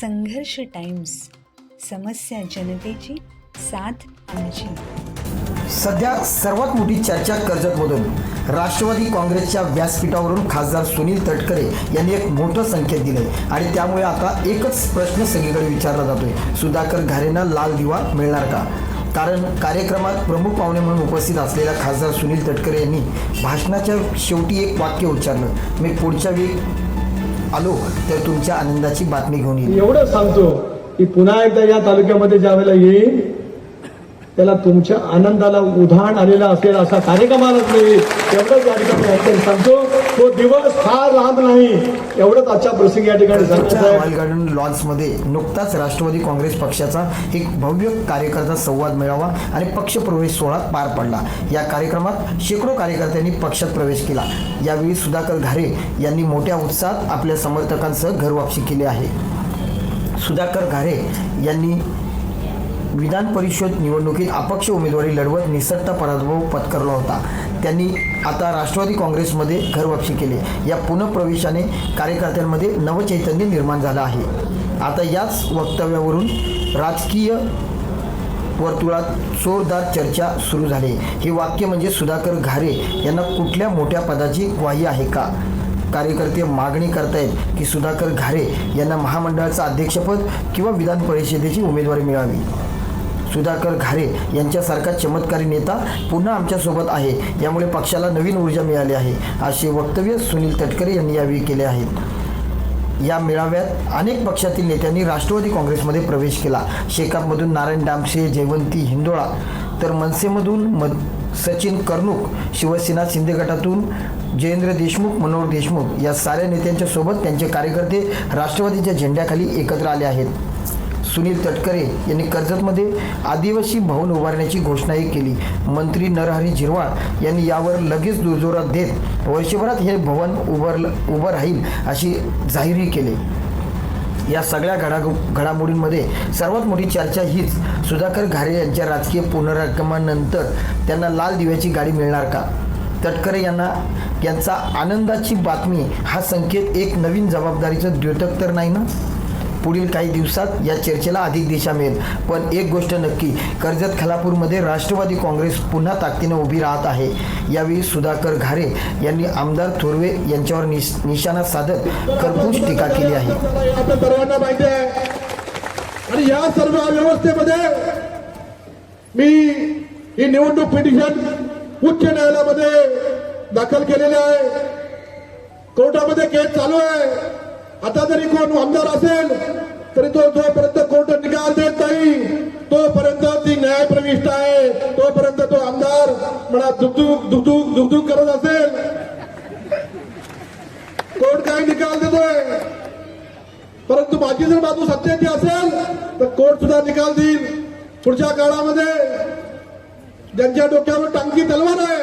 संघर्ष टाइम्स समस्या जनतेची साथ आमची. सध्या सर्वात मोठी चर्चा कर्जतमधून राष्ट्रवादी काँग्रेसच्या व्यासपीठावरून खासदार सुनील तटकरे यांनी एक मोठं संकेत दिलंय आणि त्यामुळे आता एकच प्रश्न सगळीकडे विचारला जातोय. सुधाकर घारेंना लाल दिवा मिळणार का? कारण कार्यक्रमात प्रमुख पाहुणे म्हणून उपस्थित असलेल्या खासदार सुनील तटकरे यांनी भाषणाच्या शेवटी एक वाक्य उच्चारलं. मी पुढच्या वेळी आलो तर तुमच्या आनंदाची बातमी घेऊन येईल. एवढं सांगतो की पुन्हा एकदा या तालुक्यामध्ये ज्या वेळेला येईल त्याला तुमच्या आनंदाला उधाण आलेला असेल असा कार्यक्रमालाच नाही एवढंच या ठिकाणी सांगतो तो दिवस फार लांब नाही. एवढंच आजच्या प्रसंगी या ठिकाणी रॉयल गार्डन लॉन्समध्ये नुकताच राष्ट्रवादी काँग्रेस पक्षाचा एक भव्य कार्यकर्ता संवाद मेळावा आणि पक्ष प्रवेश सोहळा पार पडला. या कार्यक्रमात शेकडो कार्यकर्त्यांनी पक्षात प्रवेश केला. यावेळी सुधाकर घारे यांनी मोठ्या उत्साहात आपल्या समर्थकांसह घरवापसी केली आहे. सुधाकर घारे यांनी विधान परिषद निवडणुकीत अपक्ष उमेदवारी लढवत निसटता पराभव पत्करला होता. त्यांनी आता राष्ट्रवादी काँग्रेसमध्ये घरवापसी केली. या पुनप्रवेशाने कार्यकर्त्यांमध्ये नवचैतन्य निर्माण झालं आहे. आता याच वक्तव्यावरून राजकीय वर्तुळात जोरदार चर्चा सुरू झाली. हे वाक्य म्हणजे सुधाकर घारे यांना कुठल्या मोठ्या पदाची ग्वाही आहे का? कार्यकर्ते मागणी करतायत की सुधाकर घारे यांना महामंडळाचं अध्यक्षपद किंवा विधान परिषदेची उमेदवारी मिळावी. सुधाकर घारे यांच्यासारखा चमत्कारी नेता पुन्हा आमच्यासोबत आहे. यामुळे पक्षाला नवीन ऊर्जा मिळाली आहे. असे वक्तव्य सुनील तटकरे यांनी यावेळी केले आहेत. या मेळाव्यात अनेक पक्षातील नेत्यांनी राष्ट्रवादी काँग्रेसमध्ये प्रवेश केला. शेकापमधून नारायण डामसे जयवंती हिंदोळा तर मनसेमधून मद सचिन कर्णूक शिवसेना शिंदे गटातून जयेंद्र देशमुख मनोहर देशमुख या साऱ्या नेत्यांच्या सोबत त्यांचे कार्यकर्ते राष्ट्रवादीच्या झेंड्याखाली एकत्र आले आहेत. सुनील तटकरे यांनी कर्जतमध्ये आदिवासी भवन उभारण्याची घोषणाही केली. मंत्री नरहरी झिरवाळ यांनी यावर लगेच दुजोरा देत वर्षभरात हे भवन उभारलं उभं राहील अशी जाहीरही केली. या सगळ्या घडा घडामोडींमध्ये सर्वात मोठी चर्चा हीच सुधाकर घारे यांच्या राजकीय पुनरागमनानंतर त्यांना लाल दिव्याची गाडी मिळणार का? तटकरे यांना यांचा आनंदाची बातमी हा संकेत एक नवीन जबाबदारीचं द्योतक तर नाही ना? पुढील काही दिवसात या चर्चेला अधिक दिशा मिळेल. पण एक गोष्ट नक्की कर्जत खलापूरमध्ये राष्ट्रवादी काँग्रेस पुन्हा ताकदीनं उभी राहत आहे. यावेळी सुधाकर घारे यांनी आमदार थोरवे यांच्यावर निश निशाणा साधत खरपूस टीका केली आहे. सर्वांना माहिती आहे. आणि या सर्व व्यवस्थेमध्ये मी ही निवडणूक पिटिशन उच्च न्यायालयामध्ये दाखल केलेले आहे. कोर्टामध्ये केस चालू आहे. आता जरी कोण आमदार असेल तरी तो जोपर्यंत कोर्ट निकाल देत नाही तोपर्यंत ती न्याय प्रविष्ट आहे. तोपर्यंत तो आमदार म्हणा दुखदुख दुखदुख दुखदुख करत असेल. कोर्ट काय निकाल देतोय? परंतु माझी जर बाजू सत्याची असेल तर कोर्ट सुद्धा निकाल देईल. पुढच्या काळामध्ये ज्यांच्या डोक्यावर टांगी तलवार आहे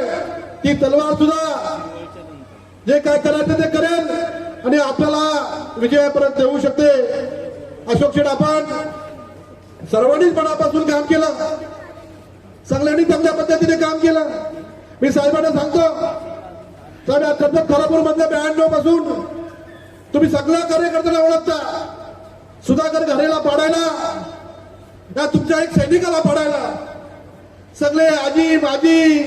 ती तलवार सुद्धा जे काय करायचं ते करेल. आणि आपल्याला विजयापर्यंत येऊ शकते. अशोक शेठ आपण सर्वांनीच मनापासून काम केलं. सगळ्यांनी चांगल्या पद्धतीने काम केलं. मी साहेबांना सांगतो साहेब अत्यंत खरापूर मधल्या ब्याण्णवपासून तुम्ही सगळ्या कार्यकर्त्यांना ओळखता. सुधाकर घरेला पाडायला या तुमच्या एक सैनिकाला पाडायला. सगळे आजी माजी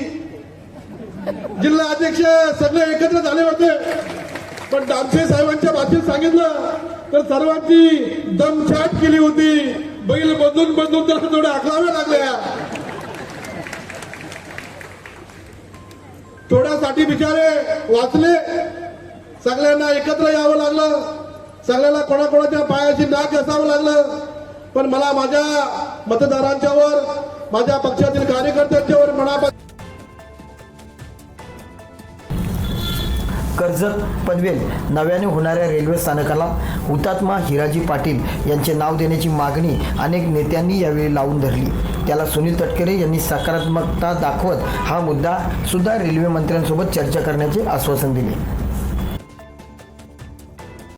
जिल्हा अध्यक्ष सगळे एकत्र झाले होते. पण डामसे साहेबांच्या बाबतीत सांगितलं तर सर्वांची दमछाट केली होती. बैल बदलून बदलून त्याला थोड्या आखलाव्या लागल्या थोड्यासाठी बिचारे वाचले. सगळ्यांना एकत्र यावं लागलं. सगळ्याला कोणाकोणाच्या पायाची नाक असावं लागलं. पण मला माझ्या मतदारांच्यावर माझ्या पक्षातील कार्यकर्त्यांच्यावर मनापासून कर्जत पनवेल नव्याने होणाऱ्या रेल्वे स्थानकाला हुतात्मा हिराजी पाटील यांचे नाव देण्याची मागणी अनेक नेत्यांनी यावेळी लावून धरली. त्याला सुनील तटकरे यांनी सकारात्मकता दाखवत हा मुद्दा सुद्धा रेल्वे मंत्र्यांसोबत चर्चा करण्याचे आश्वासन दिले.